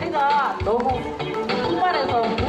제가 너무 폭발해서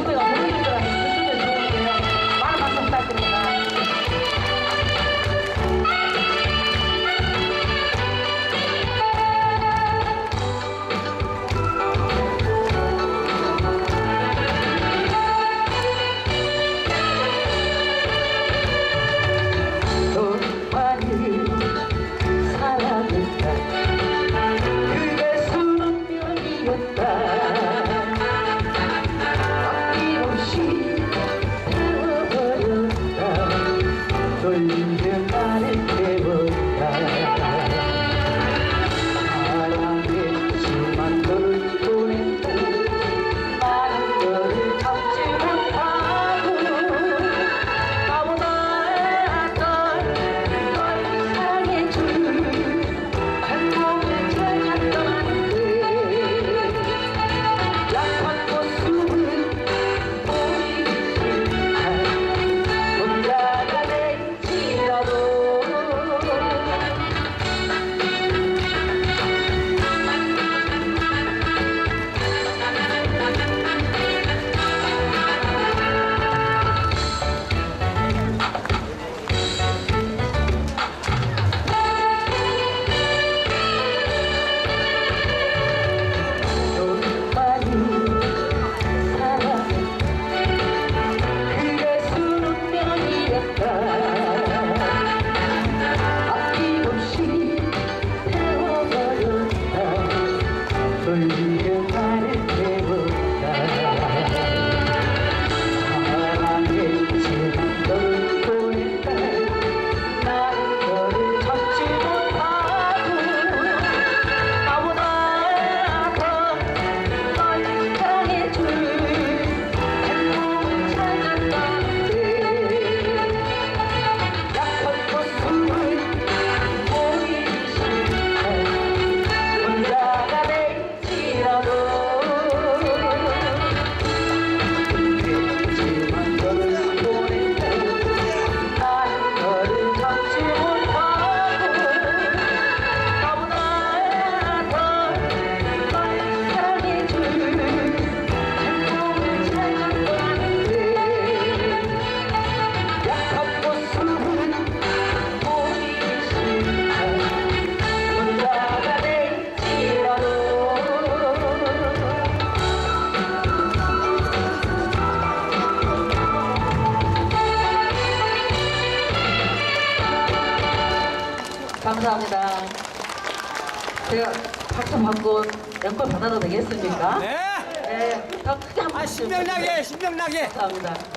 Hallelujah. 감사합니다. 제가 박수 받고 연걸 받아도 되겠습니까? 네. 네, 더 크게 한번 아, 신명나게, 신명나게. 감사합니다.